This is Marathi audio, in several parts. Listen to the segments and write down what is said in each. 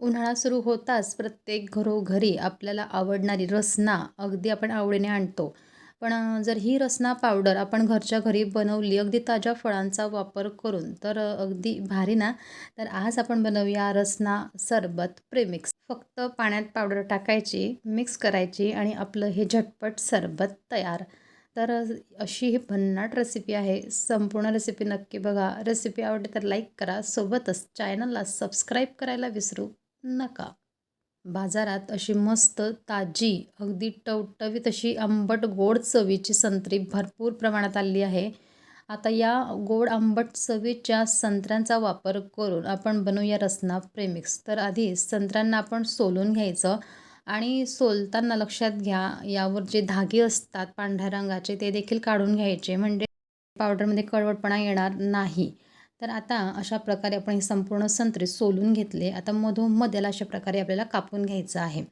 उन्हाळा सुरू होताच प्रत्येक घरोघरी आपल्याला आवडणारी रसना अगदी आपण आवडीने आणतो. पण जर ही रसना पावडर आपण घरच्या घरी बनवली अगदी ताज्या फळांचा वापर करून तर अगदी भारी ना? तर आज आपण बनवूया रसना सरबत प्रेमिक्स. फक्त पाण्यात पावडर टाकायची मिक्स करायची आणि आपलं हे झटपट सरबत तयार. तर अशी ही भन्नाट रेसिपी आहे. संपूर्ण रेसिपी नक्की बघा. रेसिपी आवडली तर लाईक करा. सोबतच चॅनलला सबस्क्राईब करायला विसरू नका. बाजारात अशी मस्त ताजी अगदी टवटवीत अशी आंबट गोड चवीची संत्री भरपूर प्रमाणात आलेली आहे. आता या गोड आंबट चवीच्या संत्र्यांचा वापर करून आपण बनवूया रसना प्रेमिक्स तर आधी संत्र्यांना आपण सोलून घ्यायचं आणि सोलताना लक्षात घ्या यावर जे धागे असतात पांढऱ्या रंगाचे ते देखील काढून घ्यायचे. म्हणजे पावडरमध्ये कडवटपणा येणार नाही. तर आता अशा प्रकारे आपण हे संपूर्ण संत्रे सोलून घेतले. आता मधोमध याला अशा प्रकारे आपल्याला कापून घ्यायचं आहे.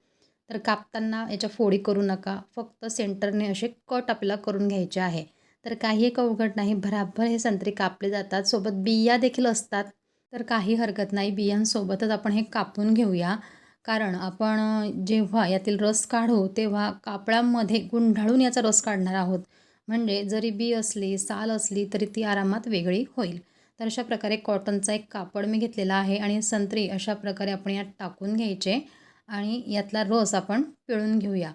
तर कापताना याच्या फोडी करू नका. फक्त सेंटरने असे कट आपल्याला करून घ्यायचे आहे. तर काही एक अवघड नाही. भराभर हे संत्रे कापले जातात. सोबत बिया देखील असतात. तर काही हरकत नाही. बियांसोबतच आपण हे कापून घेऊया. कारण आपण जेव्हा यातील रस काढू तेव्हा कापडामध्ये गुंढाळून याचा रस काढणार आहोत. म्हणजे जरी बी असली साल असली तरी ती आरामात वेगळी होईल. तर अशा प्रकारे कॉटनचा एक कापड मी घेतलेला आहे आणि संत्री अशा प्रकारे आपण यात टाकून घ्यायचे आणि यातला रस आपण पिळून घेऊया.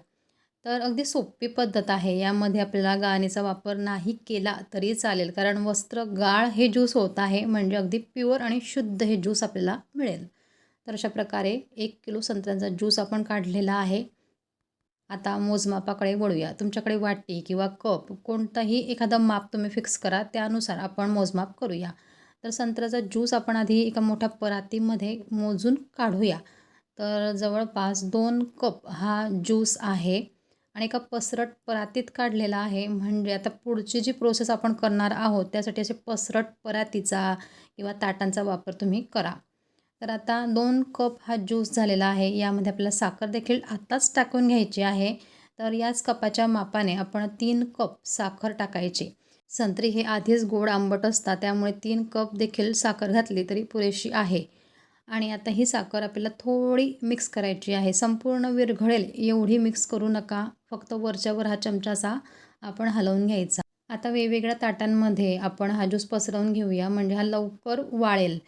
तर अगदी सोपी पद्धत आहे. यामध्ये आपल्याला गाळणीचा वापर नाही केला तरी चालेल कारण वस्त्र गाळ हे ज्यूस होत आहे म्हणजे अगदी प्युअर आणि शुद्ध हे ज्यूस आपल्याला मिळेल. तर अशा प्रकारे एक किलो संत्र्यांचा ज्यूस आपण काढलेला आहे. आता मोजमापाकडे वळूया. तुमच्याकडे वाटी किंवा कप कोणताही एखादं माप तुम्ही फिक्स करा त्यानुसार आपण मोजमाप करूया. तर संत्र्याचा ज्यूस आपण आधी एका मोठ्या परातीमध्ये मोजून काढूया. तर जवळपास दोन कप हा ज्यूस आहे आणि एका पसरट परातीत काढलेला आहे. म्हणजे आता पुढची जी प्रोसेस आपण करणार आहोत त्यासाठी असे पसरट परातीचा किंवा ताटांचा वापर तुम्ही करा. तर आता दोन कप हा ज्यूस झालेला आहे. यामध्ये आपल्याला साखर देखील आत्ताच टाकून घ्यायची आहे. तर याच कपाच्या मापाने आपण तीन कप साखर टाकायची. संत्री हे आधीच गोड आंबट असतात त्यामुळे तीन कप देखील साखर घातली तरी पुरेशी आहे. आणि आता ही साखर आपल्याला थोडी मिक्स करायची आहे. संपूर्ण विरघळेल एवढी मिक्स करू नका. फक्त वरच्यावर हा चमचाचा आपण हलवून घ्यायचा. आता वेगवेगळ्या ताटांमध्ये आपण हा ज्यूस पसरवून घेऊया. म्हणजे हा लवकर वाळेल.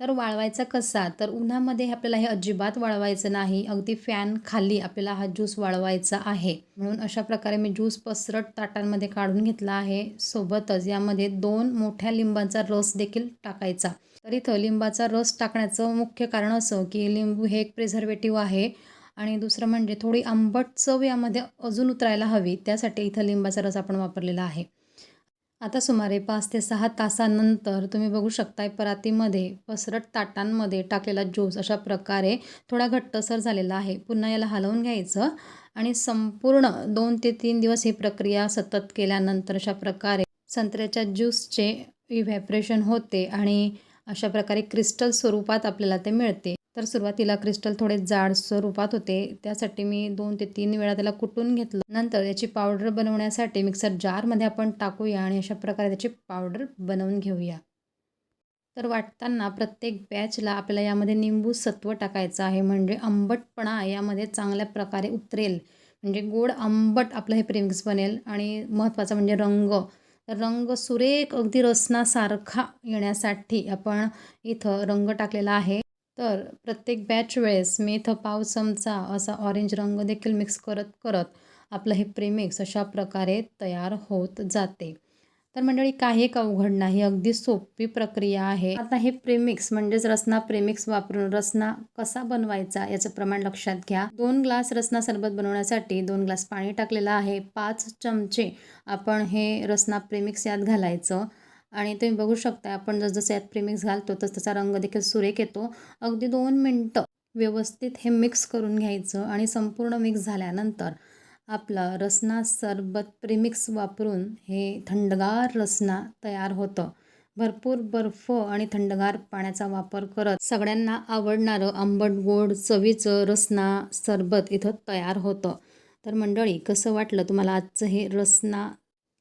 तर वाळवायचा कसा? तर उन्हामध्ये आपल्याला हे अजिबात वाळवायचं नाही. अगदी फॅन खाली आपल्याला हा ज्यूस वाळवायचा आहे. म्हणून अशा प्रकारे मी ज्यूस पसरट ताटांमध्ये काढून घेतला आहे. सोबतच यामध्ये दोन मोठ्या लिंबाचा रस देखील टाकायचा. तर इथं लिंबाचा रस टाकण्याचं मुख्य कारण असं की लिंबू हे एक प्रिझर्वेटिव्ह आहे. आणि दुसरं म्हणजे थोडी आंबट चव यामध्ये अजून उतरायला हवी. त्यासाठी इथं लिंबाचा रस आपण वापरलेला आहे. आता सुमारे पाच ते सहा तासानंतर तुम्ही बघू शकताय परातीमध्ये पसरट ताटांमध्ये टाकलेला ज्यूस अशा प्रकारे थोडा घट्टसर झालेला आहे. पुन्हा याला हलवून घ्यायचं आणि संपूर्ण दोन ते तीन दिवस ही प्रक्रिया सतत केल्यानंतर अशा प्रकारे संत्र्याच्या ज्यूसचे इव्हॅपरेशन होते आणि अशा प्रकारे क्रिस्टल स्वरूपात आपल्याला ते मिळते. तर सुरुवातीला क्रिस्टल थोडे जाड स्वरूपात होते. त्यासाठी मी दोन ते तीन वेळा त्याला कुटून घेतलं. नंतर याची पावडर बनवण्यासाठी मिक्सर जारमध्ये आपण टाकूया आणि अशा प्रकारे त्याची पावडर बनवून घेऊया. तर वाटताना प्रत्येक बॅचला आपल्याला यामध्ये निंबू सत्व टाकायचं आहे. म्हणजे आंबटपणा यामध्ये चांगल्या प्रकारे उतरेल. म्हणजे गोड आंबट आपलं हे प्रेमिक्स बनेल. आणि महत्त्वाचं म्हणजे रंग. तर रंग सुरेख अगदी रसनासारखा येण्यासाठी आपण इथं रंग टाकलेला आहे. तर प्रत्येक बॅच वेळेस मेथ पाव चमचा असा ऑरेंज रंग देखील मिक्स करत करत आपलं हे प्रेमिक्स अशा प्रकारे तयार होत जाते. तर मंडळी काही एक अवघड नाही अगदी सोपी प्रक्रिया आहे. आता हे प्रेमिक्स म्हणजेच रसना प्रेमिक्स वापरून रसना कसा बनवायचा याचं प्रमाण लक्षात घ्या. दोन ग्लास रसना सरबत बनवण्यासाठी दोन ग्लास पाणी टाकलेलं आहे. पाच चमचे आपण हे रसना प्रेमिक्स यात घालायचं. आणि तुम्ही बघू शकता आपण जसं यात प्रेमिक्स घालतो तस तसा रंग देखील सुरेख येतो. अगदी दोन मिनटं व्यवस्थित हे मिक्स करून घ्यायचं आणि संपूर्ण मिक्स झाल्यानंतर आपलं रसना सरबत प्रेमिक्स वापरून हे थंडगार रसना तयार होतं. भरपूर बर्फ आणि थंडगार पाण्याचा वापर करत सगळ्यांना आवडणारं आंबट गोड चवीचं रसना सरबत इथं तयार होतं. तर मंडळी कसं वाटलं तुम्हाला आजचं हे रसना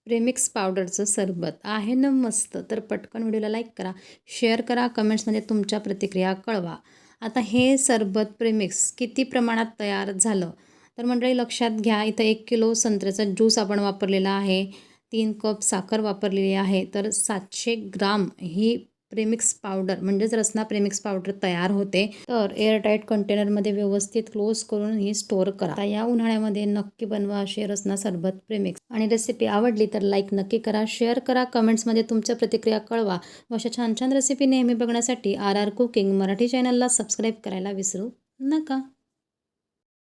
प्रेमिक्स पावडरचं सरबत आहे ना मस्त? तर पटकन व्हिडिओला लाईक करा शेअर करा कमेंट्समध्ये तुमच्या प्रतिक्रिया कळवा. आता हे सरबत प्रेमिक्स किती प्रमाणात तयार झालं? तर मंडळी लक्षात घ्या इथं एक किलो संत्र्याचा ज्यूस आपण वापरलेला आहे तीन कप साखर वापरलेली आहे तर सातशे ग्राम ही प्रेमिक्स पावडर म्हणजेच रसना प्रेमिक्स पावडर तयार होते तर एअरटाईट कंटेनरमध्ये व्यवस्थित क्लोज करून ही स्टोअर करा. आता या उन्हाळ्यामध्ये नक्की बनवा असे रसना सरबत प्रेमिक्स. आणि रेसिपी आवडली तर लाईक नक्की करा शेअर करा कमेंट्समध्ये तुमच्या प्रतिक्रिया कळवा. व अशा छान छान रेसिपी नेहमी बघण्यासाठी आर आर कुकिंग मराठी चॅनलला सबस्क्राईब करायला विसरू नका.